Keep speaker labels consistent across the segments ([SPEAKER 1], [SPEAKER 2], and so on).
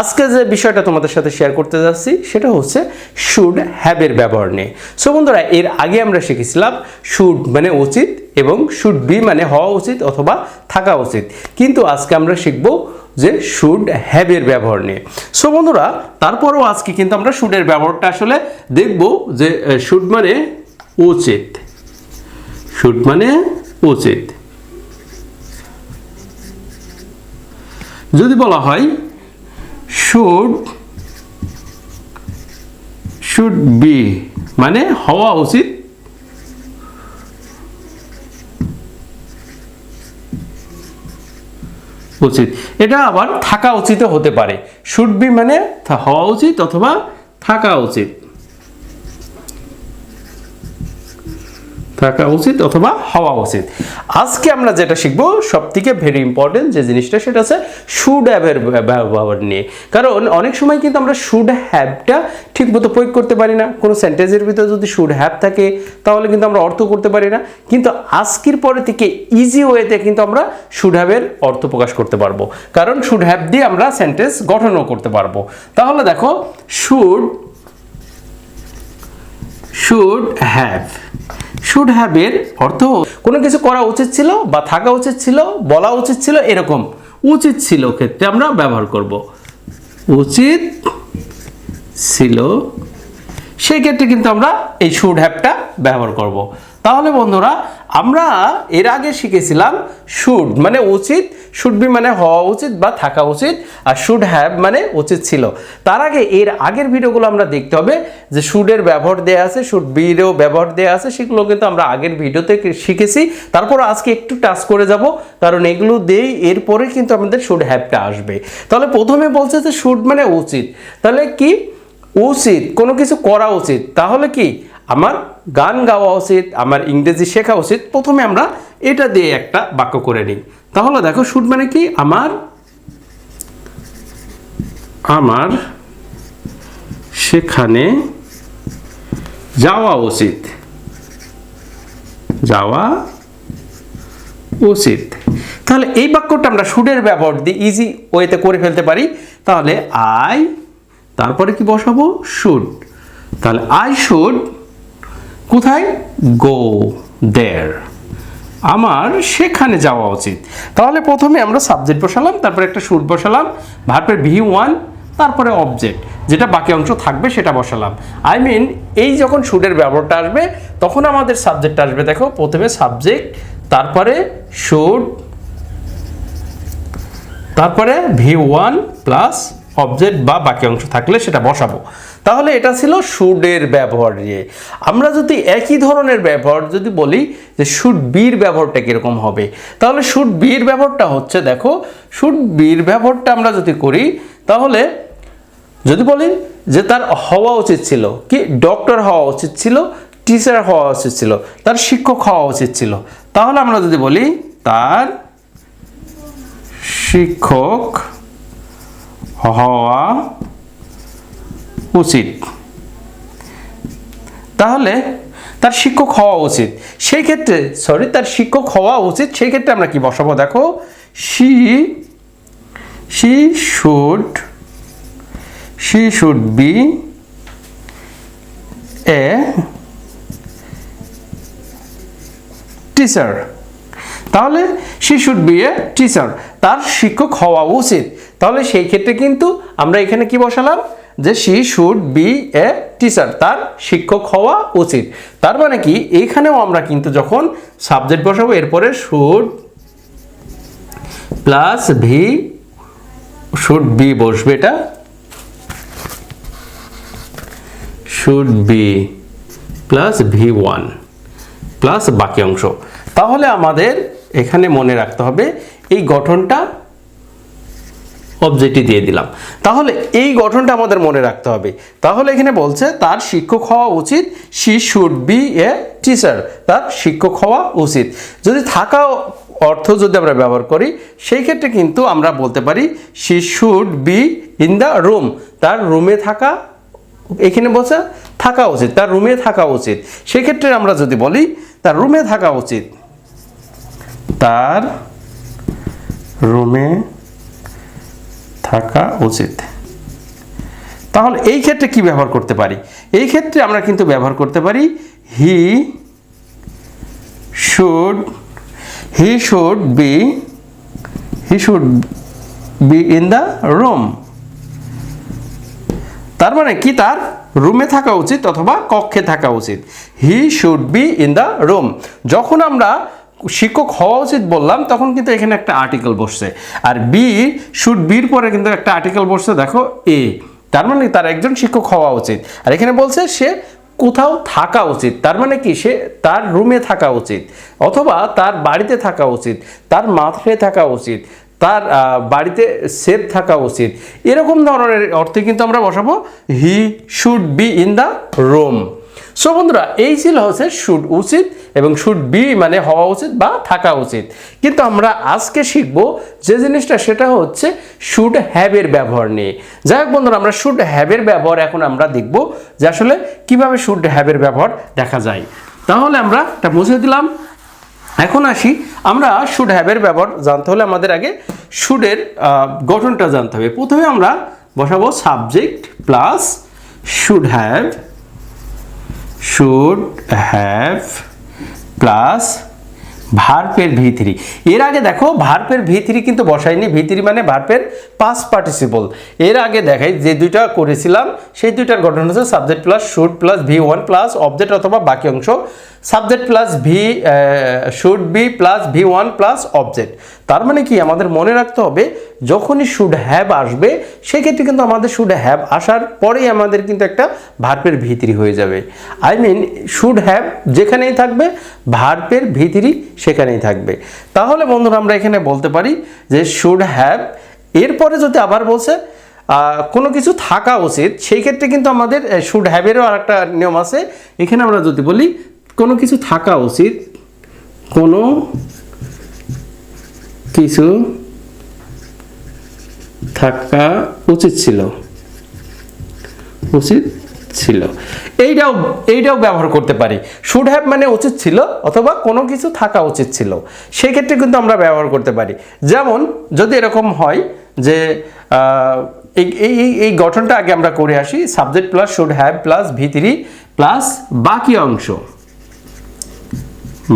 [SPEAKER 1] আজকে যে বিষয়টা তোমাদের সাথে শেয়ার করতে যাচ্ছি, সেটা হচ্ছে শুড হ্যাবের ব্যবহার নিয়ে। সো বন্ধুরা, এর আগে আমরা শিখেছিলাম শুড মানে উচিত এবং শুড বি মানে হওয়া উচিত অথবা থাকা উচিত। কিন্তু আজকে আমরা শিখব যে শুড হ্যাবের ব্যবহার নিয়ে। সো বন্ধুরা, তারপরেও আজকে কিন্তু আমরা শুডের ব্যবহারটা আসলে দেখব যে শুড মানে উচিত। শুড মানে উচিত। যদি বলা হয় শুড শুড বি মানে হওয়া উচিত। উচিত। এটা আবার থাকা উচিত হতে পারে। শুড বি মানে হওয়া উচিত অথবা থাকা উচিত। থাকা উচিত অথবা হওয়া উচিত। আজকে আমরা যেটা শিখব সব থেকে ভেরি ইম্পর্টেন্ট যে জিনিসটা, সেটা হচ্ছে শুড হ্যাভের ব্যবহার নিয়ে। কারণ অনেক সময় কিন্তু আমরা শুড হ্যাভটা ঠিক মতো প্রয়োগ করতে পারি না। কোনো সেন্টেন্সের ভিতরে যদি শুড হ্যাভ থাকে, তাহলে কিন্তু আমরা অর্থ করতে পারি না। কিন্তু আজকের পরে থেকে ইজি ওয়েতে কিন্তু আমরা শুড হ্যাভের অর্থ প্রকাশ করতে পারব। কারণ শুড হ্যাভ দিয়ে আমরা সেন্টেন্স গঠনও করতে পারব। তাহলে দেখো শুড শুড হ্যাভ শুড হ্যাভের অর্থ কোনো কিছু করা উচিত ছিল বা থাকা উচিত ছিল, বলা উচিত ছিল এরকম। উচিত ছিল ক্ষেত্রে আমরা ব্যবহার করব। উচিত ছিল। সেই ক্ষেত্রে কিন্তু আমরা এই শুড হ্যাভটা ব্যবহার করব। তাহলে বন্ধুরা, আমরা এর আগে শিখেছিলাম শুড মানে উচিত শুড বি মানে হওয়া উচিত বা থাকা উচিত, আর শুড হ্যাভ মানে উচিত ছিল। তার আগে এর আগের ভিডিওগুলো আমরা দেখতে হবে যে শুডের ব্যবহার দেওয়া আছে শুড বিরও ব্যবহার দেওয়া আছে, সেগুলো কিন্তু আমরা আগের ভিডিওতে শিখেছি। তারপর আজকে একটু টাচ করে যাব, কারণ এগুলো দিয়েই এরপরে কিন্তু আমাদের শুড হ্যাভটা আসবে। তাহলে প্রথমে বলছে যে শুড মানে উচিত। তাহলে কি? উচিত, কোনো কিছু করা উচিত। তাহলে কি? আমার গান গাওয়া উচিত, আমার ইংরেজি শেখা উচিত, প্রথমে আমরা এটা দিয়ে একটা বাক্য করে নিই। তাহলে দেখো, শুট মানে কি? আমার আমার সেখানে যাওয়া উচিত। যাওয়া উচিত। তাহলে এই বাক্যটা আমরা শুডের ব্যবহার দিয়ে ইজি ওয়েতে করে ফেলতে পারি। তাহলে আই তারপরে কি বসাবো? শুড তাহলে আই শুড কোথায়? গো দেয়ার আমার সেখানে যাওয়া উচিত। তাহলে প্রথমে আমরা সাবজেক্ট বসালাম, তারপরে একটা শুড বসালাম ভার্বের ভি ওয়ান তারপরে অবজেক্ট যেটা বাকি অংশ থাকবে সেটা বসালাম। আই মিন এই যখন শুডের ব্যবহারটা আসবে, তখন আমাদের সাবজেক্ট আসবে। দেখো, প্রথমে সাবজেক্ট তারপরে শুড তারপরে ভি ওয়ান প্লাস অবজেক্ট বা বাকি অংশ থাকলে সেটা বসাবো। তাহলে এটা ছিল শুডের ব্যবহার নিয়ে। আমরা যদি একই ধরনের ব্যবহার যদি বলি যে শুড বির ব্যবহারটা কীরকম হবে, তাহলে শুড বির ব্যবহারটা হচ্ছে দেখো শুড বির ব্যবহারটা আমরা যদি করি, তাহলে যদি বলি যে তার হওয়া উচিত ছিল কি, ডক্টর হওয়া উচিত ছিল, টিচার হওয়া উচিত ছিল, তার শিক্ষক হওয়া উচিত ছিল। তাহলে আমরা যদি বলি তার শিক্ষক হওয়া উচিত। তাহলে তার শিক্ষক হওয়া উচিত। সেই ক্ষেত্রে সরি তার শিক্ষক হওয়া উচিত। সেই ক্ষেত্রে আমরা কি বসাবো? দেখো she she should she should be a teacher তাহলে she should be a teacher তার শিক্ষক হওয়া উচিত। তাহলে সেই ক্ষেত্রে কিন্তু আমরা এখানে কি বসালাম? যে she should be a teacher তার শিক্ষক হওয়া উচিত। তার মানে কি? এইখানেও আমরা কিন্তু যখন সাবজেক্ট বসাবো, এরপরে should plus V should be বসবে এটা। Should be plus V one plus বাকি অংশ। তাহলে আমাদের এখানে মনে রাখতে হবে, এই গঠনটা অবজেক্টই দিয়ে দিলাম। তাহলে এই গঠনটা আমাদের মনে রাখতে হবে। তাহলে এখানে বলছে, তার শিক্ষক হওয়া উচিত she should be a teacher তার শিক্ষক হওয়া উচিত। যদি থাকা অর্থ যদি আমরা ব্যবহার করি, সেই ক্ষেত্রে কিন্তু আমরা বলতে পারি she should be in the room তার রুমে থাকা, এখানে বলছে, থাকা উচিত, তার রুমে থাকা উচিত। সেক্ষেত্রে আমরা যদি বলি, তার রুমে থাকা উচিত, তার রুমে থাকা উচিত। তাহলে এই ক্ষেত্রে কি ব্যবহার করতে পারি? এই ক্ষেত্রে আমরা কিন্তু ব্যবহার করতে পারি he should he should be he should be in the room তার মানে কি তার? রুমে থাকা উচিত অথবা কক্ষে থাকা উচিত। He should be in the room যখন আমরা শিক্ষক হওয়া উচিত বললাম, তখন কিন্তু এখানে একটা আর্টিকেল বসছে। আর বি শুড বির পরে কিন্তু একটা আর্টিকেল বসছে, দেখো এ তার মানে তার একজন শিক্ষক হওয়া উচিত। আর এখানে বলছে সে কোথাও থাকা উচিত। তার মানে কি? সে তার রুমে থাকা উচিত। অথবা তার বাড়িতে থাকা উচিত, তার মাঠে থাকা উচিত, তার বাড়িতে সেফ থাকা উচিত। এরকম ধরনের অর্থে কিন্তু আমরা বসাবো he should be in the room so বন্ধুরা, এই ছিল হচ্ছে শুড উচিত এবং শুড বি মানে হওয়া উচিত বা থাকা উচিত। কিন্তু আমরা আজকে শিখব যে জিনিসটা, সেটা হচ্ছে শুড হ্যাভের ব্যবহার নিয়ে। যাই হোক বন্ধুরা, আমরা শুড হ্যাভের ব্যবহার এখন আমরা দেখব যে আসলে কীভাবে শুড হ্যাভের ব্যবহার দেখা যায়। তাহলে আমরা এটা মুছে দিলাম। এখন আসি, আমরা শুড হ্যাভের ব্যবহার জানতে হলে আমাদের আগে শুডের গঠনটা জানতে হবে। প্রথমে আমরা বসাবো subject plus should have should have plus ভার্পের V three এর আগে দেখো ভার্পের ভি থ্রি কিন্তু বসায়নি। ভি থ্রি মানে ভার্পের পাস পার্টিসিপল এর আগে দেখাই যে দুইটা করেছিলাম, সেই দুইটার গঠন হচ্ছে subject plus should plus V one plus object অথবা বাকি অংশ subject plus V should be plus V one plus object তার মানে কি? আমাদের মনে রাখতে হবে, যখনই শুড হ্যাভ আসবে, সেক্ষেত্রে কিন্তু আমাদের শুড হ্যাভ আসার পরেই আমাদের কিন্তু একটা ভার্পের ভিতরি হয়ে যাবে। আই মিন শুড হ্যাভ যেখানেই থাকবে, ভার্পের ভিতরি সেখানেই থাকবে। তাহলে বন্ধুরা, আমরা এখানে বলতে পারি যে শুড হ্যাভ এরপরে যদি আবার বলছে কোনো কিছু থাকা উচিত, সেই ক্ষেত্রে কিন্তু আমাদের শুড হ্যাভেরও আর একটা নিয়ম আছে। এখানে আমরা যদি বলি কোনো কিছু থাকা উচিত, কোনো কিছু থাকা উচিত ছিল। উচিত ছিল। এইটাও এইটাও ব্যবহার করতে পারি। শুড হ্যাভ মানে উচিত ছিল অথবা কোনো কিছু থাকা উচিত ছিল। সেই ক্ষেত্রে কিন্তু আমরা ব্যবহার করতে পারি। যেমন, যদি এরকম হয় যে এই এই, এই- গঠনটা আগে আমরা করে আসি। Subject plus should have plus V three plus বাকি অংশ।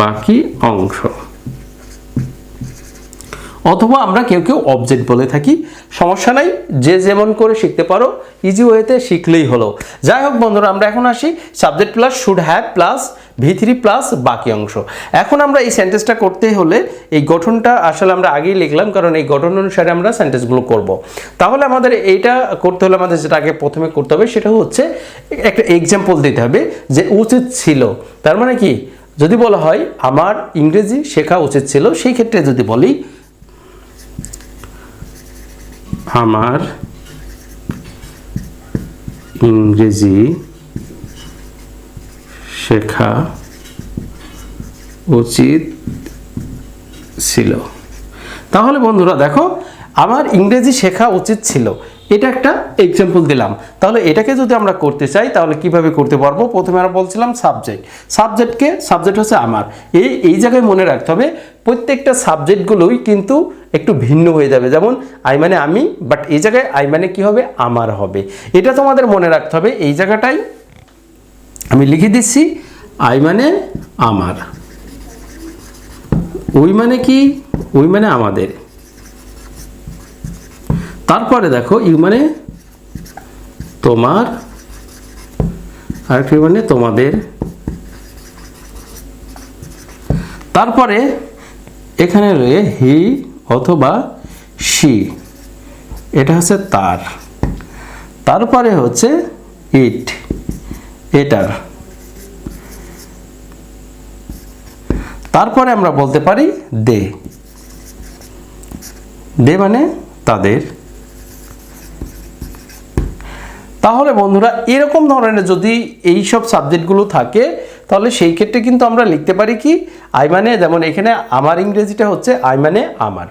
[SPEAKER 1] বাকি অংশ। অথবা আমরা কেউ কেউ অবজেক্ট বলে থাকি। সমস্যা নাই, যে যেমন করে শিখতে পারো ইজি ওয়েতে শিখলেই হলো। যাই হোক বন্ধুরা, আমরা এখন আসি। Subject plus should have plus V three plus বাকি অংশ। এখন আমরা এই সেন্টেন্সটা করতে হলে এই গঠনটা আসলে আমরা আগেই লিখলাম, কারণ এই গঠন অনুসারে আমরা সেন্টেন্সগুলো করব। তাহলে আমাদের এইটা করতে হলে আমাদের যেটা আগে প্রথমে করতে হবে, সেটা হচ্ছে একটা এক্সাম্পল দিতে হবে যে উচিত ছিল। তার মানে কি? যদি বলা হয় আমার ইংরেজি শেখা উচিত ছিল, সেই ক্ষেত্রে যদি বলি, আমার ইংরেজি শেখা উচিত ছিল। তাহলে বন্ধুরা দেখো, আমার ইংরেজি শেখা উচিত ছিল। এটা একটা এক্সাম্পল দিলাম। তাহলে এটাকে যদি আমরা করতে চাই, তাহলে কীভাবে করতে পারব? প্রথমে আমরা বলছিলাম সাবজেক্ট সাবজেক্টকে সাবজেক্ট হচ্ছে আমার। এই এই জায়গায় মনে রাখতে হবে, প্রত্যেকটা সাবজেক্টগুলোই কিন্তু একটু ভিন্ন হয়ে যাবে। যেমন আই মানে আমি বাট এই জায়গায় আই মানে কি হবে? আমার হবে। এটা তোমাদের মনে রাখতে হবে, এই জায়গাটাই আমি লিখে দিচ্ছি আই মানে আমার। ওই মানে কি? ওই মানে আমাদের। তারপরে দেখো ইউ মানে তোমার আর কি মানে তোমাদের। তারপরে এখানে রয়ে হি অথবা সি এটা হচ্ছে তার। তারপরে হচ্ছে ইট, এটার। তারপরে আমরা বলতে পারি দে। দে মানে তাদের। তাহলে বন্ধুরা, এরকম ধরনের যদি এই সব সাবজেক্টগুলো থাকে, তাহলে সেই ক্ষেত্রে কিন্তু আমরা লিখতে পারি কি? আই মানে যেমন এখানে আমার ইংরেজিটা হচ্ছে আই মানে আমার।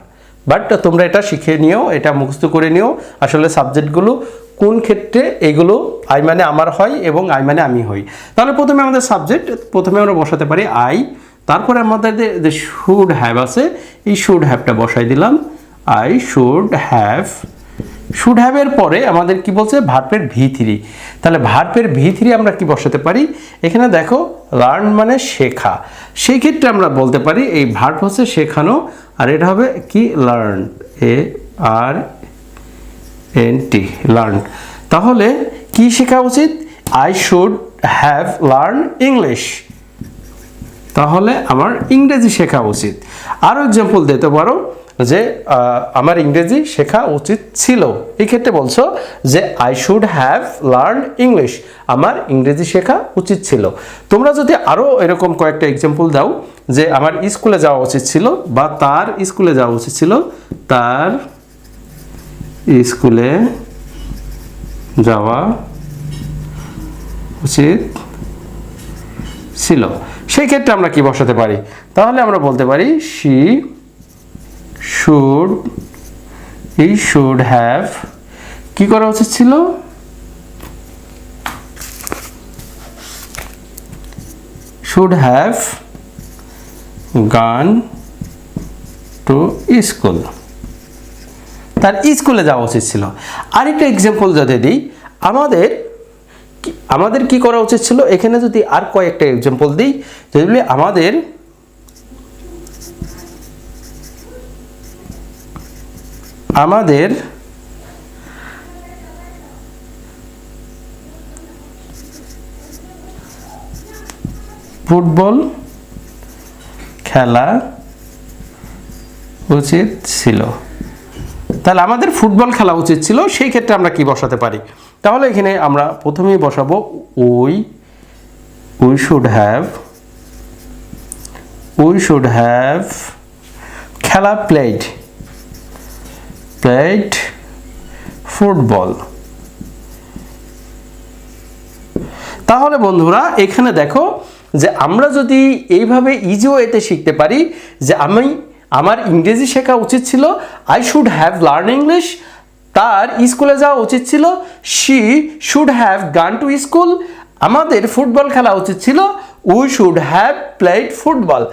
[SPEAKER 1] বাট তোমরা এটা শিখে নিও, এটা মুখস্থ করে নিও, আসলে সাবজেক্টগুলো কোন ক্ষেত্রে এগুলো আই মানে আমার হয় এবং আই মানে আমি হই। তাহলে প্রথমে আমাদের সাবজেক্ট, প্রথমে আমরা বসাতে পারি আই, তারপরে আমাদের যে- শুড হ্যাভ আছে, এই শুড হ্যাভটা বসাই দিলাম। আই শুড হ্যাভ শুড হ্যাভের পরে আমাদের কি বলছে? ভার্পের ভি থ্রি তাহলে ভার্পের ভি থ্রি আমরা কি বসাতে পারি? এখানে দেখো লার্ন মানে শেখা। সেই ক্ষেত্রে আমরা বলতে পারি, এই ভার্প হচ্ছে শেখানো, আর এটা হবে কি? Learn A R N T learn তাহলে কি শেখা উচিত? I should have learn English তাহলে আমার ইংরেজি শেখা উচিত। আরও এক্সাম্পল দিতে পারো। যে আমার ইংরেজি শেখা উচিত ছিল। এই ক্ষেত্রে বলছো যে I should have learn English আমার ইংরেজি শেখা উচিত ছিল। তোমরা যদি আরও এরকম কয়েকটা এক্সাম্পল দাও যে, আমার স্কুলে যাওয়া উচিত ছিল বা তার স্কুলে যাওয়া উচিত ছিল, তার স্কুলে যাওয়া উচিত ছিল। সেই ক্ষেত্রে আমরা কি বসাতে পারি? তাহলে আমরা বলতে পারি শি শুড ই শুড হ্যাভ কি করা উচিত ছিল? Should have gone to school তার স্কুলে যাওয়া উচিত ছিল। আরেকটা এক্সাম্পল যদি দিই, আমাদের আমাদের কি করা উচিত ছিল? এখানে যদি আর কয়েকটা এক্সাম্পল দিই যেগুলি আমাদের আমাদের ফুটবল খেলা উচিত ছিল। তাহলে আমাদের ফুটবল খেলা উচিত ছিল, সেই ক্ষেত্রে আমরা কি বসাতে পারি? তাহলে এখানে আমরা প্রথমেই বসাবো we we should have we should have খেলা প্লেড প্লেড ফুটবল তাহলে বন্ধুরা, এখানে দেখো যে আমরা যদি এইভাবে ইজি ওয়েতে শিখতে পারি যে আমি, আমার ইংরেজি শেখা উচিত ছিল I should have learn English তার স্কুলে যাওয়া উচিত ছিল she should have gone to school আমাদের ফুটবল খেলা উচিত ছিল we should have played football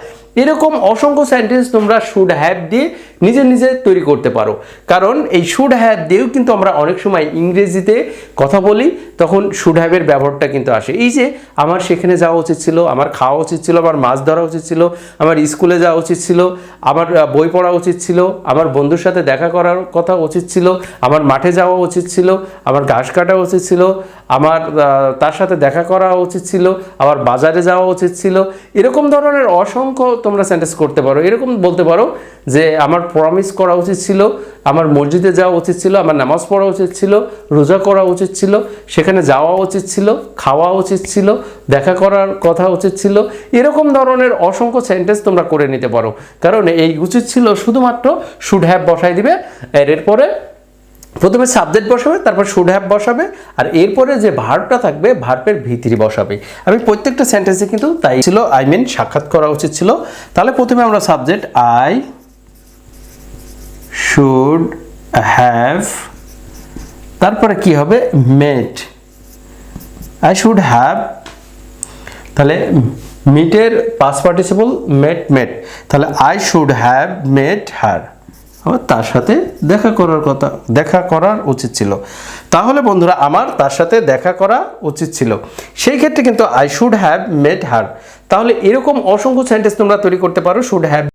[SPEAKER 1] এরকম অসংখ্য সেন্টেন্স তোমরা শুড হ্যাভ দিয়ে নিজে নিজে তৈরি করতে পারো। কারণ এই শুড হ্যাভ দিয়েও কিন্তু আমরা অনেক সময় ইংরেজিতে কথা বলি, তখন শুড হ্যাভের ব্যবহারটা কিন্তু আসে। এই যে আমার সেখানে যাওয়া উচিত ছিল, আমার খাওয়া উচিত ছিল, আমার মাছ ধরা উচিত ছিল, আমার স্কুলে যাওয়া উচিত ছিল, আমার বই পড়া উচিত ছিল, আমার বন্ধুর সাথে দেখা করার কথা উচিত ছিল, আমার মাঠে যাওয়া উচিত ছিল, আমার ঘাস কাটা উচিত ছিল, আমার তার সাথে দেখা করা উচিত ছিল, আমার বাজারে যাওয়া উচিত ছিল। এরকম ধরনের অসংখ্য তোমরা সেন্টেন্স করতে পারো। এরকম বলতে পারো যে আমার প্রমিস করা উচিত ছিল, আমার মসজিদে যাওয়া উচিত ছিল, আমার নামাজ পড়া উচিত ছিল, রোজা করা উচিত ছিল, সেখানে যাওয়া উচিত ছিল, খাওয়া উচিত ছিল, দেখা করার কথা উচিত ছিল, এরকম ধরনের অসংখ্য সেন্টেন্স তোমরা করে নিতে পারো। কারণ এই উচিত ছিল শুধুমাত্র শুড হ্যাভ বসাই দিবে এরপরে প্রথমে সাবজেক্ট বসাবে, তারপর শুড হ্যাভ বসাবে, আর এরপরে যে ভার্বটা থাকবে ভার্বের ভিতরি বসাবে। আমি প্রত্যেকটা সেন্টেন্সে কিন্তু তাই ছিল আই মিন সাক্ষাৎ করা উচিত ছিল। তাহলে প্রথমে আমরা সাবজেক্ট আই শুড হ্যাভ তারপরে কি হবে? মেট আই শুড হ্যাভ তাহলে মিটের পাস পার্টিসিপল মেট মেট তাহলে I should have met her আমার তার সাথে দেখা করার কথা, দেখা করার উচিত ছিল। তাহলে বন্ধুরা, আমার তার সাথে দেখা করা উচিত ছিল। সেই ক্ষেত্রে কিন্তু I should have met her তাহলে এরকম অসংখ্য সেন্টেন্স তোমরা তৈরি করতে পারো শুড হ্যাভ